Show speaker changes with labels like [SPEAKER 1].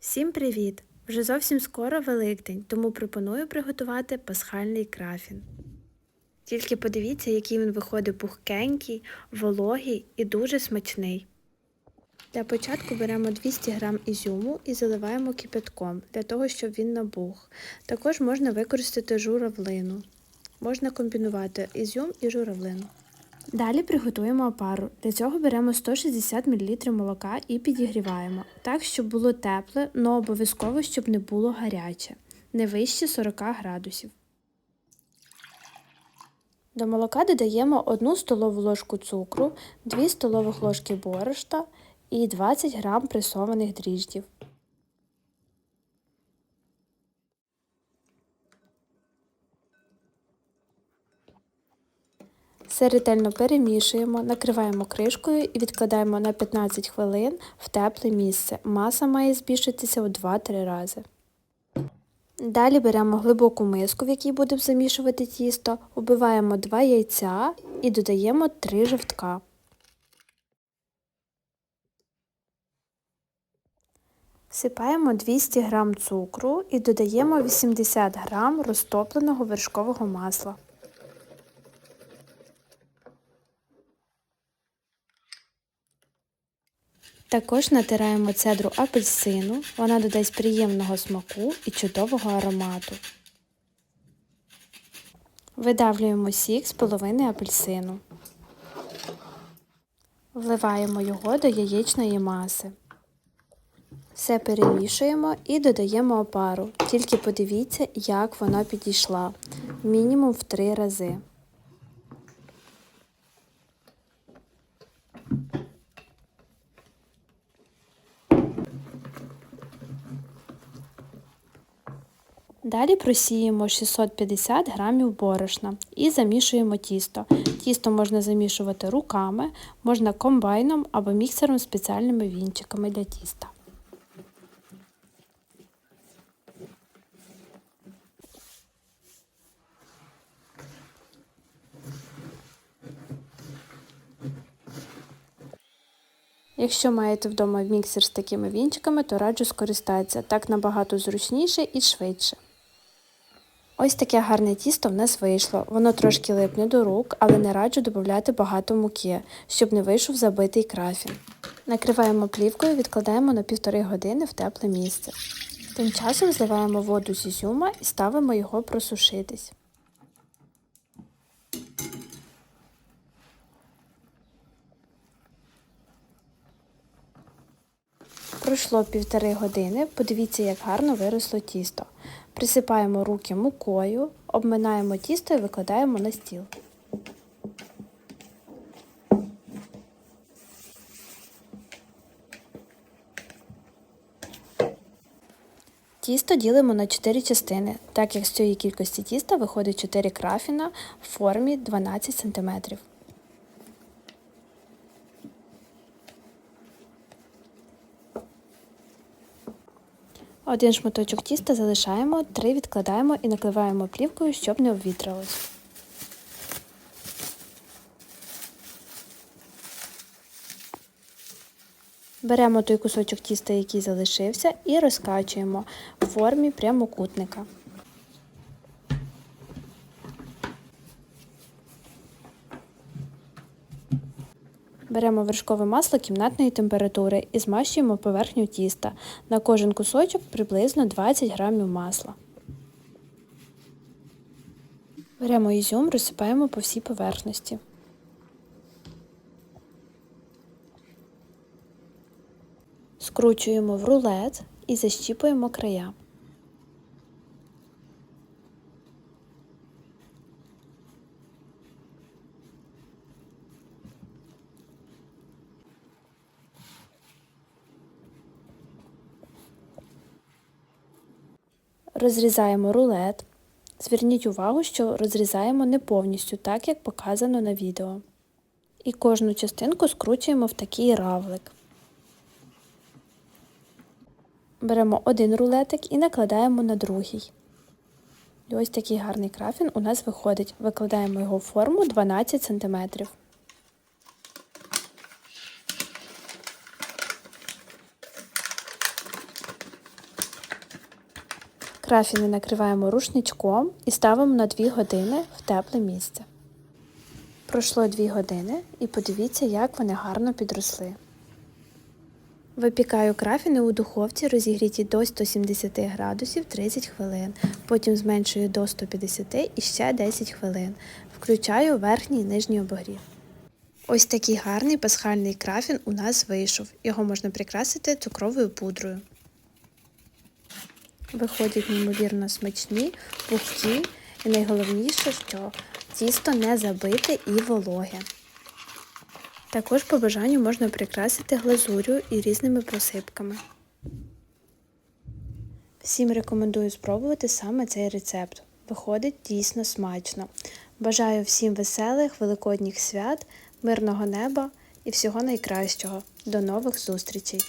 [SPEAKER 1] Всім привіт! Вже зовсім скоро Великдень, тому пропоную приготувати пасхальний крафін. Тільки подивіться, який він виходить пухкенький, вологий і дуже смачний. Для початку беремо 200 г ізюму і заливаємо кипятком для того, щоб він набух. Також можна використати журавлину. Можна комбінувати ізюм і журавлину. Далі приготуємо опару. Для цього беремо 160 мл молока і підігріваємо, так, щоб було тепле, але обов'язково, щоб не було гаряче, не вище 40 градусів. До молока додаємо 1 столову ложку цукру, 2 столових ложки борошна і 20 г пресованих дріждів. Все ретельно перемішуємо, накриваємо кришкою і відкладаємо на 15 хвилин в тепле місце. Маса має збільшитися у 2-3 рази. Далі беремо глибоку миску, в якій будемо замішувати тісто, убиваємо 2 яйця і додаємо 3 жовтка. Всипаємо 200 г цукру і додаємо 80 г розтопленого вершкового масла. Також натираємо цедру апельсину, вона додасть приємного смаку і чудового аромату. Видавлюємо сік з половини апельсину. Вливаємо його до яєчної маси. Все перемішуємо і додаємо опару. Тільки подивіться, як вона підійшла. Мінімум в 3 рази. Далі просіємо 650 грамів борошна і замішуємо тісто. Тісто можна замішувати руками, можна комбайном або міксером з спеціальними вінчиками для тіста. Якщо маєте вдома міксер з такими вінчиками, то раджу скористатися. Так набагато зручніше і швидше. Ось таке гарне тісто в нас вийшло. Воно трошки липне до рук, але не раджу додати багато муки, щоб не вийшов забитий крафін. Накриваємо плівкою, відкладаємо на півтори години в тепле місце. Тим часом зливаємо воду з ізюма і ставимо його просушитись. Пройшло півтори години, подивіться, як гарно виросло тісто. Присипаємо руки мукою, обминаємо тісто і викладаємо на стіл. Тісто ділимо на 4 частини, так як з цієї кількості тіста виходить 4 крафіна в формі 12 см. Один шматочок тіста залишаємо, три відкладаємо і накриваємо плівкою, щоб не обвітрилось. Беремо той кусочок тіста, який залишився, і розкачуємо в формі прямокутника. Беремо вершкове масло кімнатної температури і змащуємо поверхню тіста. На кожен кусочок приблизно 20 грамів масла. Беремо ізюм, розсипаємо по всій поверхності. Скручуємо в рулет і защіпуємо края. Розрізаємо рулет. Зверніть увагу, що розрізаємо не повністю, так як показано на відео. І кожну частинку скручуємо в такий равлик. Беремо один рулетик і накладаємо на другий. І ось такий гарний крафін у нас виходить. Викладаємо його в форму 12 см. Крафіни накриваємо рушничком і ставимо на 2 години в тепле місце. Пройшло 2 години і подивіться, як вони гарно підросли. Випікаю крафіни у духовці, розігріті до 170 градусів 30 хвилин. Потім зменшую до 150 і ще 10 хвилин. Включаю верхній і нижній обогрів. Ось такий гарний пасхальний крафін у нас вийшов. Його можна прикрасити цукровою пудрою. Виходять неймовірно смачні, пухкі і найголовніше, що тісто не забите і вологе. Також по бажанню можна прикрасити глазурю і різними просипками. Всім рекомендую спробувати саме цей рецепт. Виходить дійсно смачно. Бажаю всім веселих великодніх свят, мирного неба і всього найкращого. До нових зустрічей!